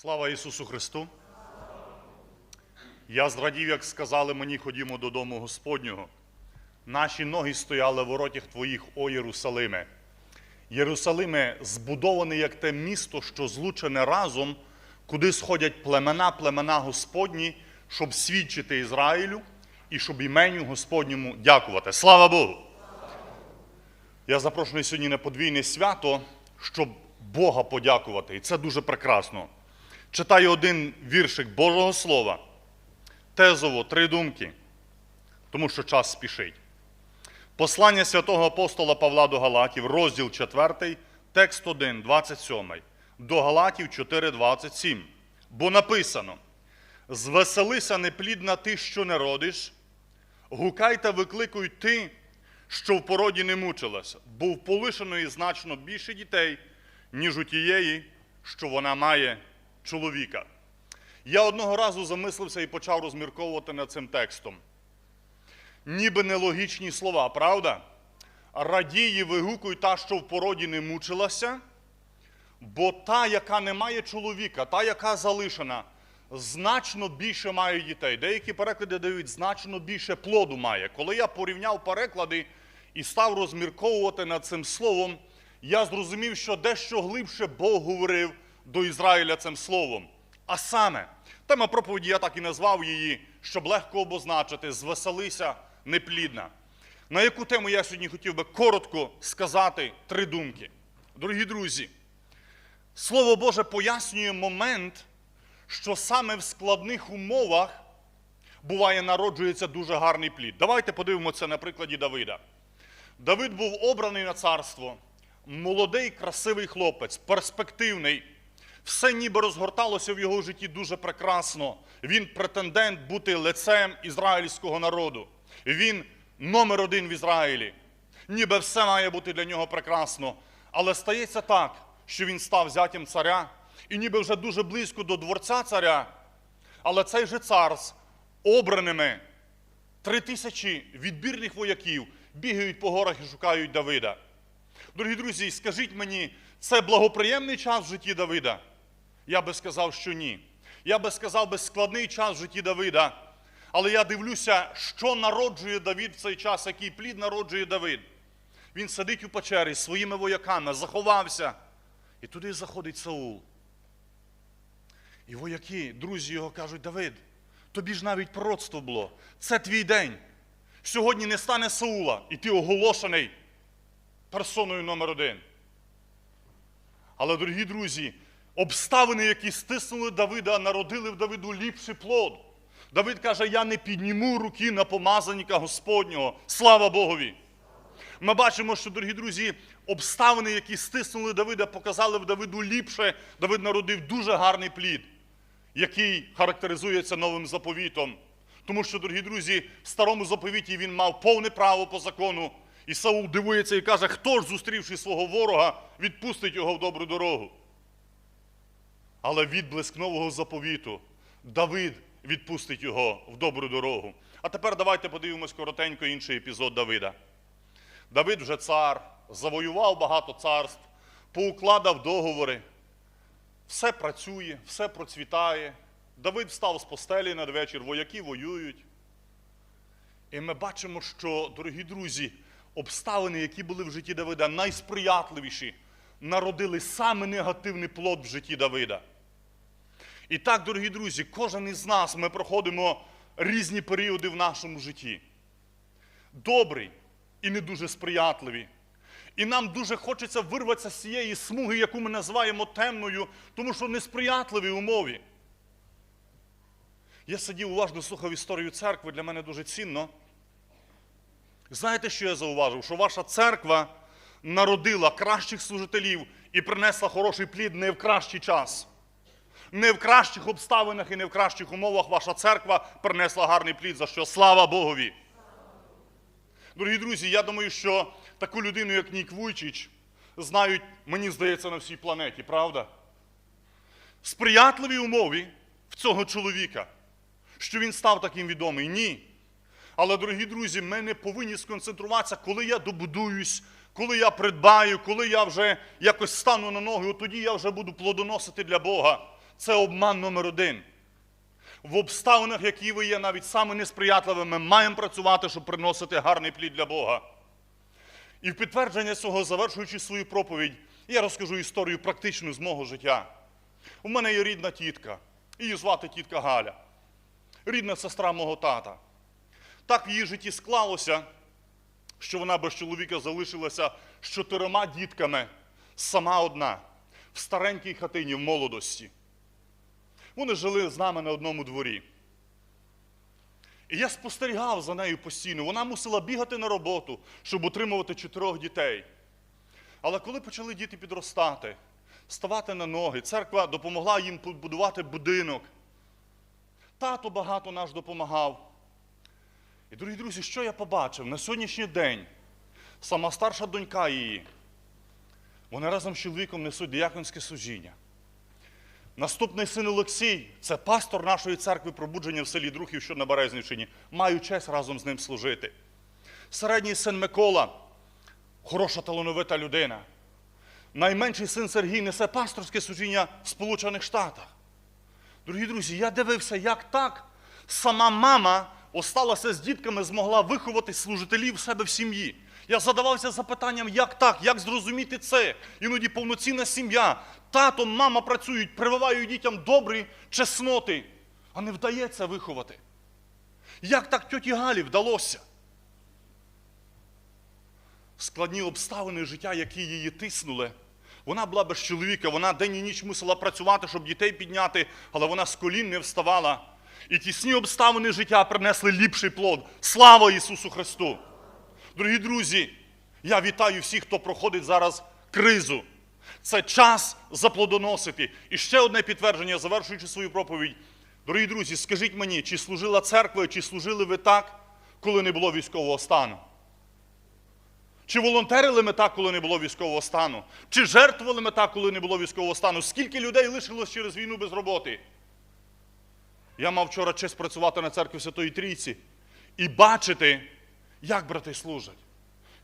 Слава Ісусу Христу! Я зрадів, як сказали мені, ходімо додому Господнього. Наші ноги стояли в воротях Твоїх, о Єрусалиме. Єрусалиме збудований як те місто, що злучене разом, куди сходять племена, племена Господні, щоб свідчити Ізраїлю і щоб іменю Господньому дякувати. Слава Богу! Я запрошений сьогодні на подвійне свято, щоб Бога подякувати. І це дуже прекрасно. Читаю один віршик Божого Слова. Тезово, три думки, тому що час спішить. Послання святого апостола Павла до Галатів, розділ 4, текст 1, 27. До Галатів 4, 27. Бо написано: Звеселися неплідна ти, що не родиш, гукай та викликуй ти, що в породі не мучилася, бо в полишеної значно більше дітей, ніж у тієї, що вона має чоловіка. Я одного разу замислився і почав розмірковувати над цим текстом. Ніби нелогічні слова, правда? Радій і вигукуй та, що в породі не мучилася, бо та, яка не має чоловіка, та, яка залишена, значно більше має дітей. Деякі переклади дають значно більше плоду має. Коли я порівняв переклади і став розмірковувати над цим словом, я зрозумів, що дещо глибше Бог говорив до Ізраїля цим словом. А саме, тема проповіді я так і назвав її, щоб легко обозначити звеселися неплідна. На яку тему я сьогодні хотів би коротко сказати три думки. Дорогі друзі, Слово Боже пояснює момент, що саме в складних умовах буває народжується дуже гарний плід. Давайте подивимося на прикладі Давида. Давид був обраний на царство, молодий, красивий хлопець, перспективний. Все ніби розгорталося в його житті дуже прекрасно. Він претендент бути лицем ізраїльського народу. Він номер один в Ізраїлі. Ніби все має бути для нього прекрасно. Але стається так, що він став зятям царя, і ніби вже дуже близько до дворця царя. Але цей же цар з обраними три тисячі відбірних вояків бігають по горах і шукають Давида. Дорогі друзі, скажіть мені, це благоприємний час в житті Давида? Я би сказав, що ні. Я би сказав би складний час в житті Давида. Але я дивлюся, що народжує Давид в цей час, який плід народжує Давид. Він сидить у печері з своїми вояками, заховався. І туди заходить Саул. І вояки, друзі його кажуть, Давид, тобі ж навіть пророцтво було. Це твій день. Сьогодні не стане Саула, і ти оголошений персоною номер один. Але, дорогі друзі, обставини, які стиснули Давида, народили в Давиду ліпший плод. Давид каже: Я не підніму руки на помазанника Господнього. Слава Богові! Ми бачимо, що, дорогі друзі, обставини, які стиснули Давида, показали в Давиду ліпше. Давид народив дуже гарний плід, який характеризується новим заповітом. Тому що, дорогі друзі, в старому заповіті він мав повне право по закону. І Саул дивується і каже, хто ж, зустрівши свого ворога, відпустить його в добру дорогу. Але відблиск нового заповіту Давид відпустить його в добру дорогу. А тепер давайте подивимось коротенько інший епізод Давида. Давид вже цар, завоював багато царств, поукладав договори. Все працює, все процвітає. Давид встав з постелі надвечір, вояки воюють. І ми бачимо, що, дорогі друзі, обставини, які були в житті Давида, найсприятливіші, народили саме негативний плод в житті Давида. І так, дорогі друзі, кожен із нас ми проходимо різні періоди в нашому житті. Добрий і не дуже сприятливі. І нам дуже хочеться вирватися з цієї смуги, яку ми називаємо темною, тому що несприятливі умові. Я сидів уважно слухав історію церкви, для мене дуже цінно. Знаєте, що я зауважив? Що ваша церква народила кращих служителів і принесла хороший плід не в кращий час. Не в кращих обставинах і не в кращих умовах ваша церква принесла гарний плід, за що слава Богові. Дорогі друзі, я думаю, що таку людину, як Нік Вуйчич, знають, мені здається, на всій планеті, правда? Сприятливі умови в цього чоловіка, що він став таким відомий. Ні. Але, дорогі друзі, ми не повинні сконцентруватися, коли я добудуюсь, коли я придбаю, коли я вже якось стану на ноги, тоді я вже буду плодоносити для Бога. це обман номер один. В обставинах, які ви є, навіть саме несприятливими, маємо працювати, щоб приносити гарний плід для Бога. І в підтвердження цього, завершуючи свою проповідь, я розкажу історію практичну з мого життя. У мене є рідна тітка, її звати тітка Галя, рідна сестра мого тата. Так в її житті склалося, що вона без чоловіка залишилася з чотирма дітками, сама одна, в старенькій хатині в молодості. Вони жили з нами на одному дворі. І я спостерігав за нею постійно. Вона мусила бігати на роботу, щоб утримувати чотирьох дітей. Але коли почали діти підростати, ставати на ноги, церква допомогла їм побудувати будинок. Тато багато наш допомагав. І, дорогі друзі, що я побачив? На сьогоднішній день сама старша донька її, вони разом з чоловіком несуть діяконське служіння. Наступний син Олексій це пастор нашої церкви пробудження в селі Друхів, що на Березнівщині. Маю честь разом з ним служити. Середній син Микола хороша талановита людина. Найменший син Сергій несе пасторське служіння в Сполучених Штатах. Дорогі друзі, я дивився, як так сама мама осталася з дітками, змогла виховати служителів в себе в сім'ї. Я задавався запитанням, як так, як зрозуміти це? Іноді повноцінна сім'я. Тато, мама працюють, прививають дітям добрі чесноти, а не вдається виховати. Як так тьоті Галі вдалося? Складні обставини життя, які її тиснули. Вона була без чоловіка, вона день і ніч мусила працювати, щоб дітей підняти, але вона з колін не вставала. І тісні обставини життя принесли ліпший плод. Слава Ісусу Христу! Дорогі друзі, я вітаю всіх, хто проходить зараз кризу. Це час заплодоносити. І ще одне підтвердження, завершуючи свою проповідь. Дорогі друзі, скажіть мені, чи служила церква, чи служили ви так, коли не було військового стану? Чи волонтерили ми так, коли не було військового стану? Чи жертвували ми так, коли не було військового стану? Скільки людей лишилось через війну без роботи? Я мав вчора честь працювати на церкві Святої Трійці і бачити, як брати служать.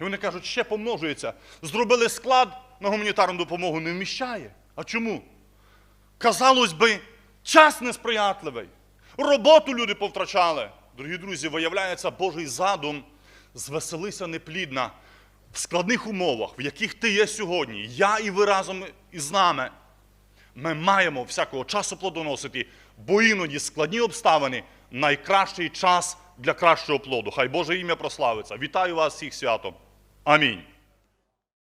І вони кажуть, ще помножується. Зробили склад на гуманітарну допомогу, не вміщає. А чому? Казалось би, час несприятливий. Роботу люди повтрачали. Дорогі друзі, виявляється, Божий задум звеселися неплідна в складних умовах, в яких ти є сьогодні. Я і ви разом із нами. Ми маємо всякого часу плодоносити, бо іноді складні обставини найкращий час для кращого плоду. Хай Боже ім'я прославиться. Вітаю вас всіх святом. Амінь.